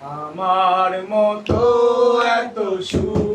আমার মতো এত সুখী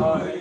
হয়